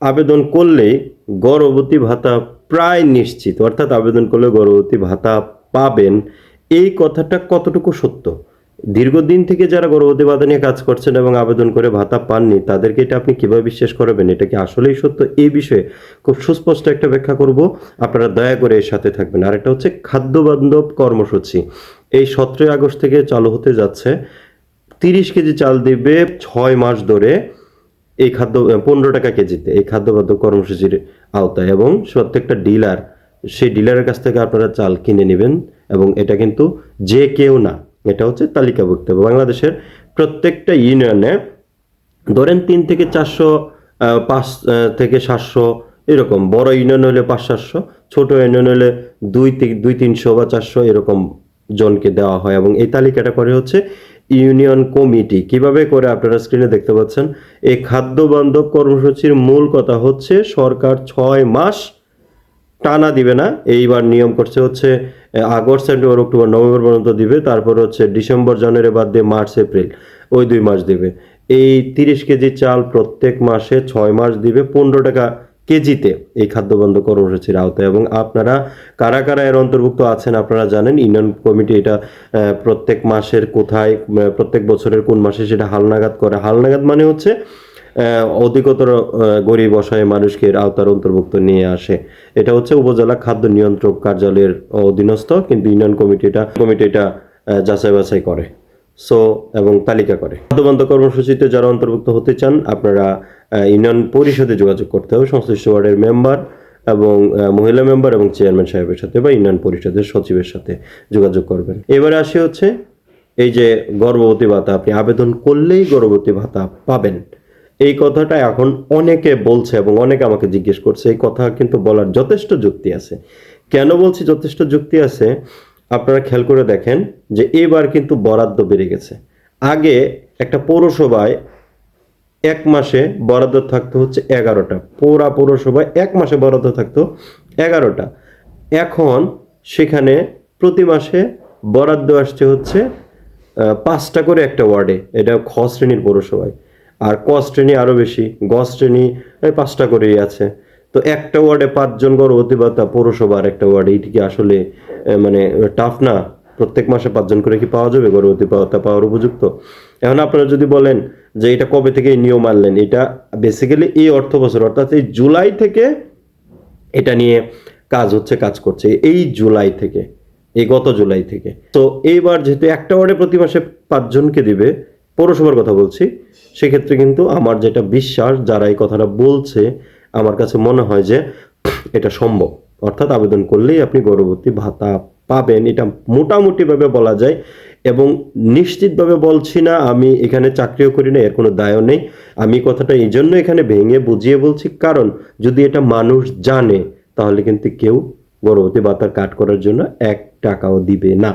আবেদন করলেই গর্ভবতী ভাতা প্রায় নিশ্চিত, অর্থাৎ আবেদন করলে গর্ভবতী ভাতা পাবেন। এই কথাটা কতটুকু সত্য? দীর্ঘদিন থেকে যারা গর্ভবতী ভাতা নিয়ে কাজ করছেন এবং আবেদন করে ভাতা পাননি, তাদেরকে এটা আপনি কীভাবে বিশ্বাস করবেন? এটা কি আসলেই সত্য? এই বিষয়ে খুব সুস্পষ্ট একটা ব্যাখ্যা করব। আপনারা দয়া করে এর সাথে থাকবেন। আর এটা হচ্ছে খাদ্যবান্ধব কর্মসূচি। এই সতেরোই আগস্ট থেকে চালু হতে যাচ্ছে। তিরিশ কেজি চাল দিবে ছয় মাস ধরে। এই খাদ্য পনেরো টাকা কেজিতে এই খাদ্য বান্ধব কর্মসূচির আওতায় এবং প্রত্যেকটা ডিলার, সেই ডিলারের কাছ থেকে আপনারা চাল কিনে নেবেন এবং এটা কিন্তু যে কেউ না, এটা হচ্ছে তালিকাভুক্ত। বাংলাদেশের প্রত্যেকটা ইউনিয়নে ধরেন তিন থেকে চারশো পাঁচ থেকে সাতশো এরকম, বড় ইউনিয়ন হলে পাঁচ সাতশো, ছোট ইউনিয়ন হলে দুই দুই তিনশো বা চারশো এরকম জনকে দেওয়া হয় এবং এই তালিকাটা করে হচ্ছে ইউনিয়ন কমিটি। কীভাবে করে আপনারা স্ক্রিনে দেখতে পাচ্ছেন? এই খাদ্য বান্ধব কর্মসূচির মূল কথা হচ্ছে সরকার ছয় মাস টানা দিবে না। এইবার নিয়ম করছে হচ্ছে আগস্ট সেপ্টেম্বর অক্টোবর, নভেম্বর পর্যন্ত দিবে, তারপর হচ্ছে ডিসেম্বর, জানুয়ারি বাদ দিয়ে মার্চ, এপ্রিল, ওই দুই মাস দিবে। এই তিরিশ কেজি চাল প্রত্যেক মাসে ছয় মাস দিবে, পনেরো টাকা কেজিতে এই খাদ্য খাদ্যবন্ধ কর্মসূচির আওতায়। এবং আপনারা কারা কারা এর অন্তর্ভুক্ত আছেন আপনারা জানেন, ইউনিয়ন কমিটি এটা প্রত্যেক মাসের কোথায় প্রত্যেক বছরের কোন মাসে সেটা হালনাগাদ করে। হালনাগাদ মানে হচ্ছে অধিকতর গরিব অসহায় মানুষকে এর আওতার অন্তর্ভুক্ত নিয়ে আসে। এটা হচ্ছে উপজেলা খাদ্য নিয়ন্ত্রক কার্যালয়ের অধীনস্থ, কিন্তু ইউনিয়ন কমিটি এটা কমিটি এটা যাচাই বাছাই করে। সো, এবং তালিকা করে। খাদ্যবন্ধ কর্মসূচিতে যারা অন্তর্ভুক্ত হতে চান, আপনারা ইউনিয়ন পরিষদে যোগাযোগ করতে হবে, সংশ্লিষ্ট ওয়ার্ডের মেম্বার এবং মহিলা মেম্বার এবং চেয়ারম্যান সাহেবের সাথে বা ইউনিয়ন পরিষদের সচিবের সাথে যোগাযোগ করবেন। এবারে আসে হচ্ছে এই যে গর্ভবতী ভাতা, আপনি আবেদন করলেই গর্ভবতী ভাতা পাবেন। এই কথাটা এখন অনেকে বলছে এবং অনেকে আমাকে জিজ্ঞেস করছে, এই কথা কিন্তু বলার যথেষ্ট যুক্তি আছে। কেন বলছি যথেষ্ট যুক্তি আছে? আপনারা খেয়াল করে দেখেন যে এবার কিন্তু বরাদ্দ বেড়ে গেছে। আগে একটা পৌরসভায় এক মাসে বরাদ্দ থাকতো হচ্ছে এগারোটা। পৌরা পৌরসভায় এক মাসে বরাদ্দ থাকতো এগারোটা। এখন সেখানে প্রতি মাসে বরাদ্দ আসছে হচ্ছে পাঁচটা করে একটা ওয়ার্ডে। এটা খ শ্রেণির পৌরসভায়। আর ক শ্রেণি আরও বেশি। গ শ্রেণি পাঁচটা করেই আছে। তো একটা ওয়ার্ডে পাঁচজন গর্ভবতী ভাতা পৌরসভার একটা ওয়ার্ডে। এটি কি আসলে মানে টাফ না? প্রত্যেক মাসে পাঁচজন করে কি পাওয়া যাবে গর্ভবতী ভাতা পাওয়ার উপযুক্ত? এখন আপনারা যদি বলেন যে এটা কবে থেকে এই নিয়ম আনলেন এটা বেসিক্যালি এই অর্থ বছর, অর্থাৎ এই জুলাই থেকে এটা নিয়ে কাজ হচ্ছে, কাজ করছে, এই জুলাই থেকে, এই গত জুলাই থেকে। তো এইবার যেহেতু একটা ওয়ার্ডে প্রতি মাসে পাঁচজনকে দিবে, পৌরসভার কথা বলছি, সেক্ষেত্রে কিন্তু আমার যেটা বিশ্বাস, যারা এই কথাটা বলছে, আমার কাছে মনে হয় যে এটা সম্ভব। অর্থাৎ আবেদন করলেই আপনি গর্ভবতী ভাতা পাবেন, এটা মোটামুটিভাবে বলা যায়। এবং নিশ্চিতভাবে বলছি না, আমি এখানে চাকরিও করি না, এর কোনো দায়ও নেই। আমি কথাটা এই জন্য এখানে ভেঙে বুঝিয়ে বলছি, কারণ যদি এটা মানুষ জানে, তাহলে কিন্তু কেউ গর্ভবতী বাতার কাট করার জন্য এক টাকাও দিবে না।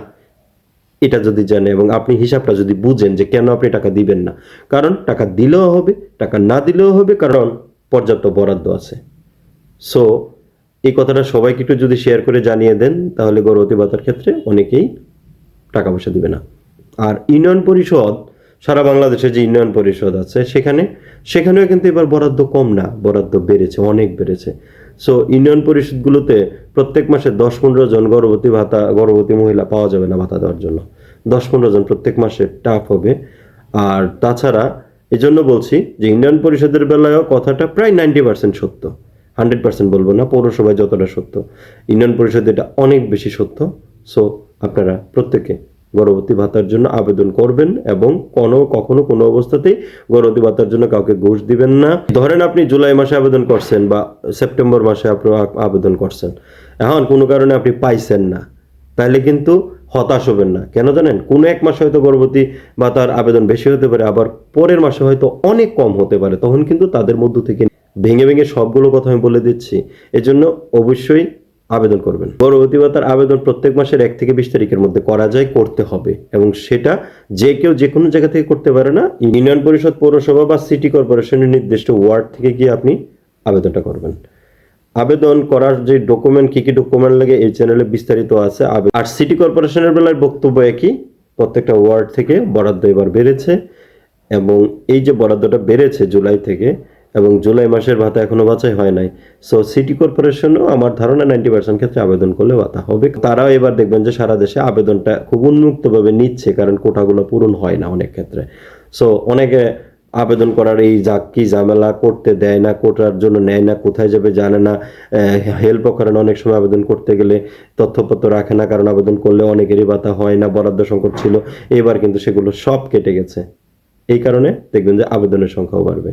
এটা যদি জানে এবং আপনি হিসাবটা যদি বুঝেন যে কেন আপনি টাকা দিবেন না। কারণ টাকা দিলেও হবে, টাকা না দিলেও হবে, কারণ পর্যাপ্ত বরাদ্দ আছে। সো এই কথাটা সবাইকে একটু যদি শেয়ার করে জানিয়ে দেন, তাহলে গর্ভবতী ভাতার ক্ষেত্রে অনেকেই টাকা পয়সা দিবে না। আর ইউনিয়ন পরিষদ, সারা বাংলাদেশে যে ইউনিয়ন পরিষদ আছে, সেখানে, সেখানেও কিন্তু এবার বরাদ্দ কম না, বরাদ্দ বেড়েছে, অনেক বেড়েছে। সো ইউনিয়ন পরিষদগুলোতে প্রত্যেক মাসে দশ পনেরো জন গর্ভবতী ভাতা, গর্ভবতী মহিলা পাওয়া যাবে না ভাতা দেওয়ার জন্য। দশ পনেরো জন প্রত্যেক মাসে টাফ হবে। আর তাছাড়া এই জন্য বলছি যে ইউনিয়ন পরিষদের বেলায়ও কথাটা প্রায় নাইনটি পার্সেন্ট সত্য। হান্ড্রেড পার্সেন্ট বলব না, পৌরসভায় যতটা সত্য। ইউনিয়ন পরিষদে এটা অনেক বেশি সত্য। সো আপনারা প্রত্যেকে গর্ভবতী ভাতার জন্য আবেদন করবেন এবং কোনো, কখনো কোনো অবস্থাতেই গর্ভবতী ভাতার জন্য কাউকে ঘুষ দিবেন না। ধরেন আপনি জুলাই মাসে আবেদন করছেন বা সেপ্টেম্বর মাসে আপনি আবেদন করছেন। এখন কোনো কারণে আপনি পাইছেন না। তাহলে কিন্তু হতাশ হবেন না। কেন জানেন? কোনো এক মাসে হয়তো গর্ভবতী ভাতার আবেদন বেশি হতে পারে, আবার পরের মাসে হয়তো অনেক কম হতে পারে। তখন কিন্তু তাদের মধ্য থেকে ভেঙে ভেঙে সবগুলো কথা আমি বলে দিচ্ছি। এজন্য অবশ্যই আবেদন করবেন। গর্ভবতী ভাতার আবেদন প্রত্যেক মাসের এক থেকে বিশ তারিখের মধ্যে করা যায়, করতে হবে এবং সেটা যে কেউ যে কোনো জায়গা থেকে করতে পারে না, ইউনিয়ন পরিষদ, পৌরসভা বা সিটি কর্পোরেশনের নির্দিষ্ট ওয়ার্ড থেকে গিয়ে আপনি আবেদনটা করবেন। আবেদন করার যে ডকুমেন্ট, কি কি ডকুমেন্ট লাগে এই চ্যানেলে বিস্তারিত আছে। আর সিটি কর্পোরেশনের বেলায় বক্তব্য একই, প্রত্যেকটা ওয়ার্ড থেকে বরাদ্দ এবার বেড়েছে এবং এই যে বরাদ্দটা বেড়েছে জুলাই থেকে এবং জুলাই মাসের ভাতা এখনও বাছাই হয় নাই। সো সিটি কর্পোরেশনও আমার ধারণা নাইনটি পার্সেন্ট ক্ষেত্রে আবেদন করলে ভাতা হবে। তারাও এবার দেখবেন যে সারা দেশে আবেদনটা খুব উন্মুক্তভাবে নিচ্ছে, কারণ কোটাগুলো পূরণ হয় না অনেক ক্ষেত্রে। সো অনেকে আবেদন করার এই যা কি ঝামেলা, করতে দেয় না, কোটার জন্য নেয় না, কোথায় যাবে জানে না। হেল্পও করে না অনেক সময় আবেদন করতে গেলে, তথ্যপত্র রাখে না, কারণ আবেদন করলে অনেকেরই ভাতা হয় না, বরাদ্দ সংকট ছিল। এবার কিন্তু সেগুলো সব কেটে গেছে। এই কারণে দেখবেন যে আবেদনের সংখ্যাও বাড়বে।